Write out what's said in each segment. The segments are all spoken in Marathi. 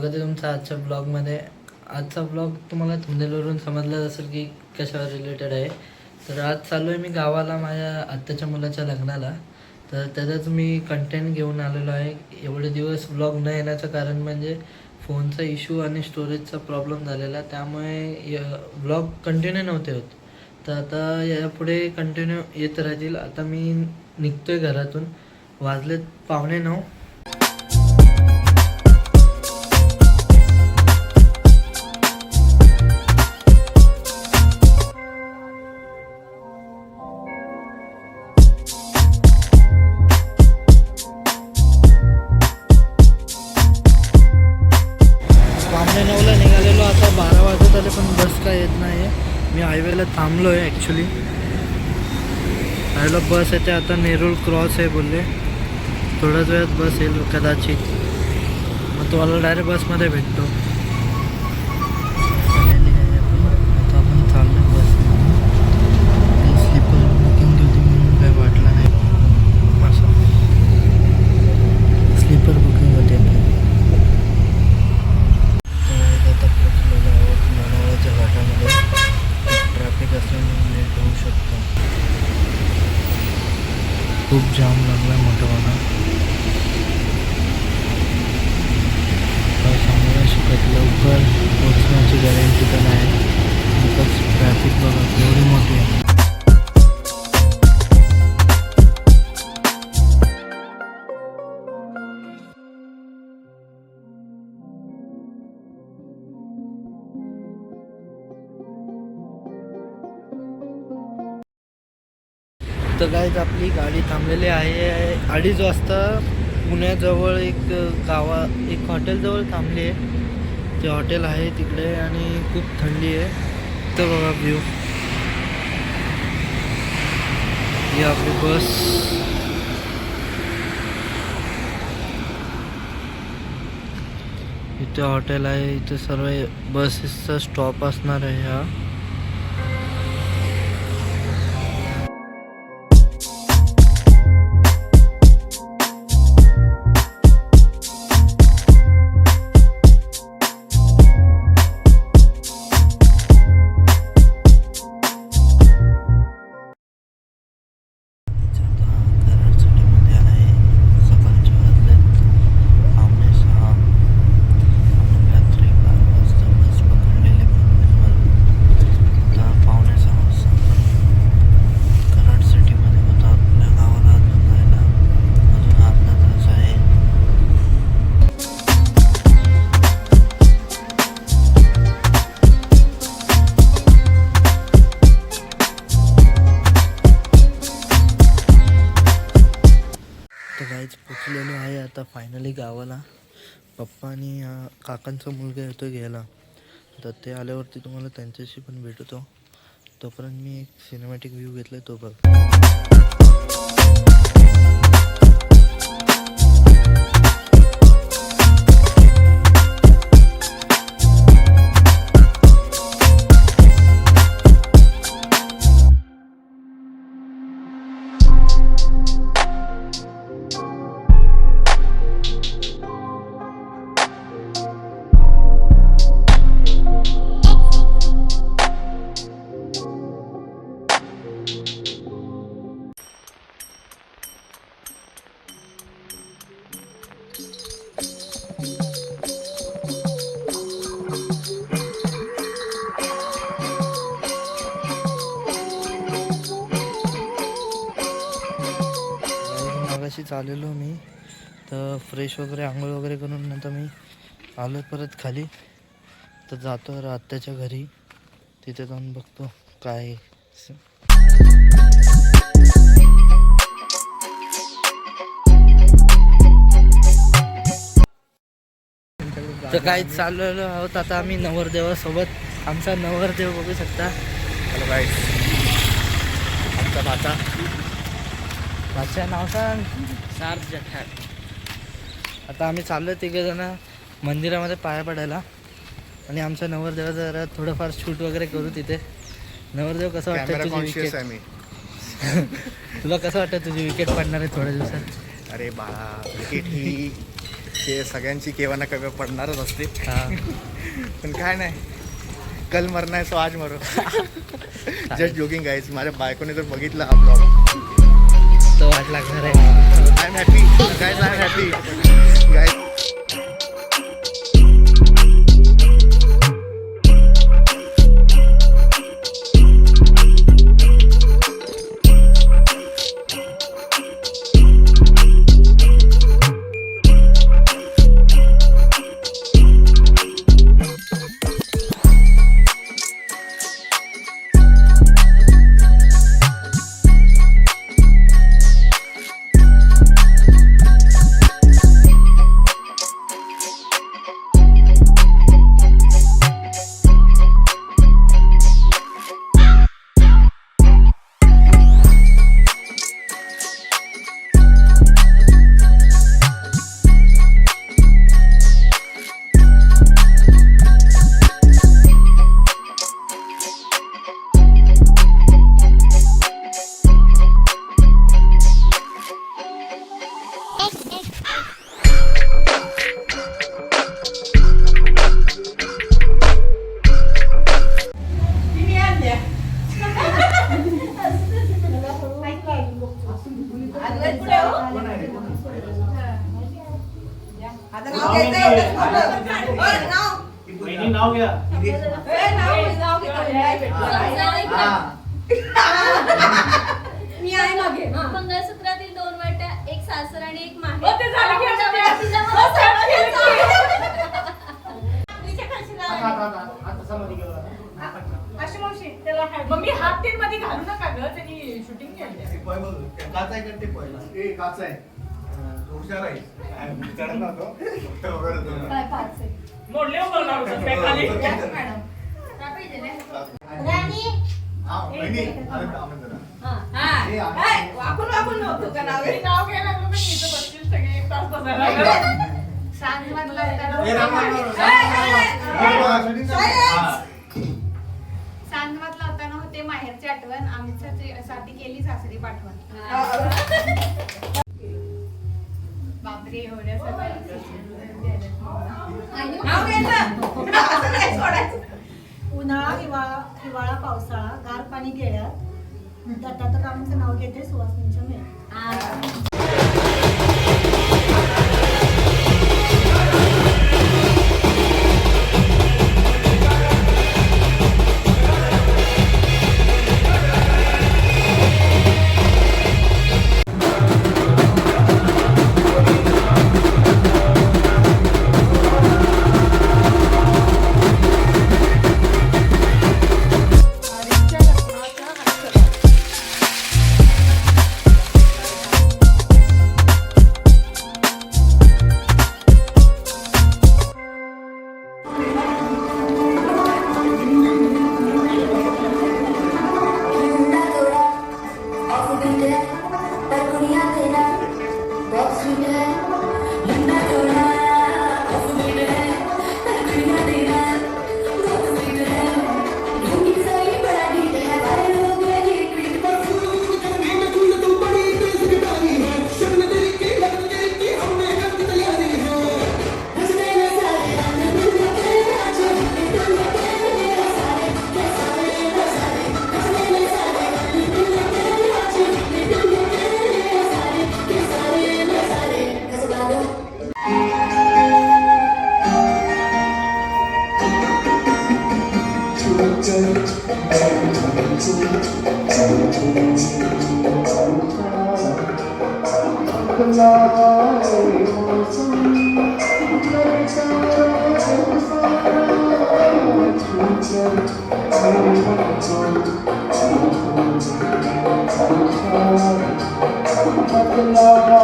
स्वागत आहे तुमचं आजच्या ब्लॉगमध्ये आजचा ब्लॉग तुम्हाला थंबनेलवरून समजलाच असेल की कशावर रिलेटेड आहे. तर आज चालू आहे मी गावाला माझ्या आत्ताच्या मुलाच्या लग्नाला. तर त्याचाच मी कंटेंट घेऊन आलेलो आहे. एवढे दिवस ब्लॉग न येण्याचं कारण म्हणजे फोनचा इश्यू आणि स्टोरेजचा प्रॉब्लेम झालेला. त्यामुळे ब्लॉग कंटिन्यू नव्हते होत. तर आता यापुढे कंटिन्यू येत राहतील. आता मी निघतो आहे घरातून. वाजलेत पावणे नऊ. थांबलो आहे ॲक्च्युली हायवेला बस येते आता नेरूळ क्रॉस आहे बोलले. थोड्याच वेळात बस येईल कदाचित. मग तुम्हाला डायरेक्ट बसमध्ये भेटतो. गाडी आहे. अडीच वाजता पुण्याजवळ एक गावा एक हॉटेलजवळ थांबली आहे. ते हॉटेल आहे तिकडे आणि खूप थंडी आहे. तर बघा व्ह्यू ही आपली बस. इथे हॉटेल आहे. इथे सर्व बसेसचा स्टॉप असणार आहे हा. आणि काकांचा मुलगा येतो घ्यायला. तर ते आल्यावरती तुम्हाला त्यांच्याशी पण भेटतो. तोपर्यंत मी एक सिनेमॅटिक व्ह्यू घेतला आहे तो बघ. मागाशी चाललेलो मी. तर फ्रेश वगैरे आंघोळ वगैरे करून नंतर मी आलो परत खाली. तर जातो आत्याच्या घरी. तिथे जाऊन बघतो काय तर काय चाललेलो आहोत आता आम्ही नवरदेवासोबत. आमचा नवरदेव बघू शकता. हॅलो गाईस आमचा भाचा माझ्या नाव सांग. सार्थ जठार. आता आम्ही चाललो तिघे जण मंदिरामध्ये पाया पडायला. आणि आमच्या नवरदेवाचं जरा थोडंफार शूट वगैरे करू तिथे. नवरदेव कसं वाटतं तुझी विकेट मी. तुला कसं वाटतं तुझी विकेट पडणार आहे थोड्या दिवसात? अरे बाळा क्रिकेट ही के सगळ्यांची केव्हा ना केव्हा पडणारच असते. हा. पण काय नाही. कल मरना है सो आज मरो. जस्ट जोगिंग गाईज माझ्या बायकोने जर बघितलं हा ब्लॉग तो वाट लागणार आहे I am happy guys I am happy guys वहिनी नाव घ्या ए. मी आहे मागे हा. मंगळसूत्रातील दोन वाट्या एक सासर आणि एक माहेर हो, ते झालं की आता आपण ते- तिला हो, सगळं केलं तिच्या खालची लावायची. अशी मावशी, त्याला हात- मग हात. काय पाच आहे. मोडले उभं राहू शकत काय खाली? मॅडम. काय पाहिजे रे? हा. हा. काय? वाकून वाकून नव्हतं का नाव? हे नाव घ्यायला लागलो पण इथं बसतील सगळे एक तास बसायला लागले. सांगलीमधला होता ए, ना. होता ना ते माहेरची आठवण आमच्या साठी केली सासरी पाठवण. बापरे एवढ्या सोडायचं उन्हाळा हिवाळा हिवाळा पावसाळा गार पाणी गेल्यात. दत्तात्रय रामाचं नाव घेते सुवासिनीच्या Thank you.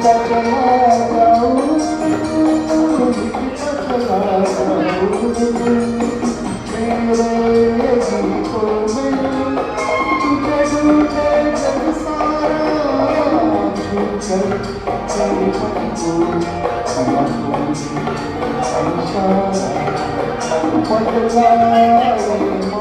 मेळ अरे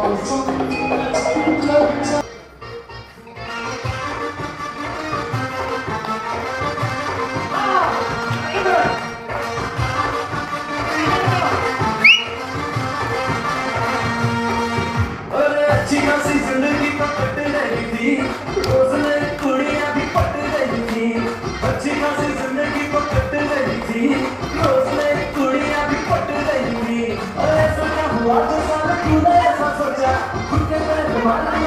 तो साला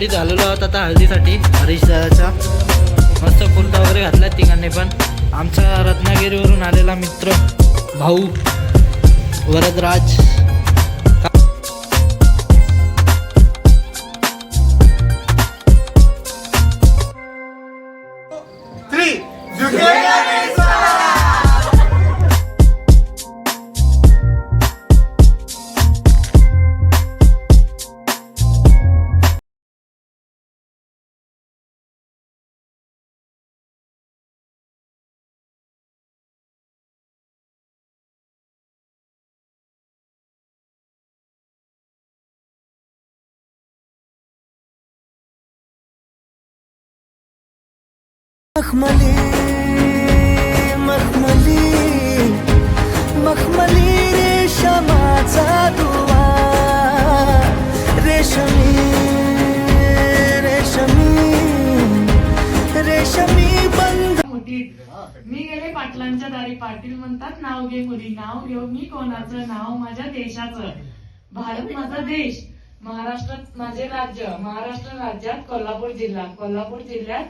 रेडी झालेलो आहोत आता हळदीसाठी. हरीश दादाचा. मस्त कुर्ता वगैरे घातला तिघांनी पण. आमचा रत्नागिरीवरून आलेला मित्र भाऊ वरदराज. मखमली मखमली मखमली रेशमाचा दुवा रेशमी रेशमी रेशमी बंद मी गेले पाटलांच्या दारी पाटील म्हणतात नाव घे मुली नाव घेऊ. मी कोणाचं? नाव माझ्या देशाचं. भारत माझा देश. महाराष्ट्रात माझे राज्य. महाराष्ट्र राज्यात कोल्हापूर जिल्हा. कोल्हापूर जिल्ह्यात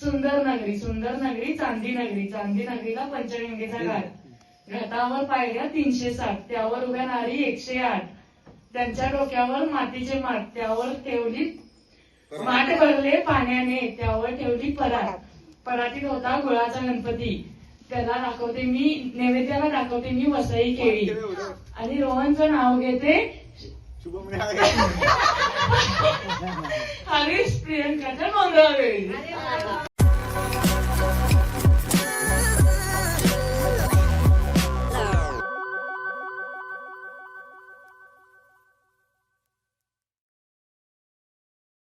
सुंदर नगरी सुंदर नगरी चांदी नगरी. चांदी नगरीला पंचगंगेचा घाट. घाटावर पायऱ्या तीनशे साठ. त्यावर उभ्या नारी एकशे आठ. त्यांच्या डोक्यावर मातीचे माठ. त्यावर ठेवली माठ भरले पाण्याने. त्यावर ठेवली परात. परातीत होता गुळाचा गणपती. त्याला दाखवते मी नैवेद्याला दाखवते मी वसई केळी. आणि रोहनचं नाव घेते हरीश प्रियंकाच्या गोंधळ वेळी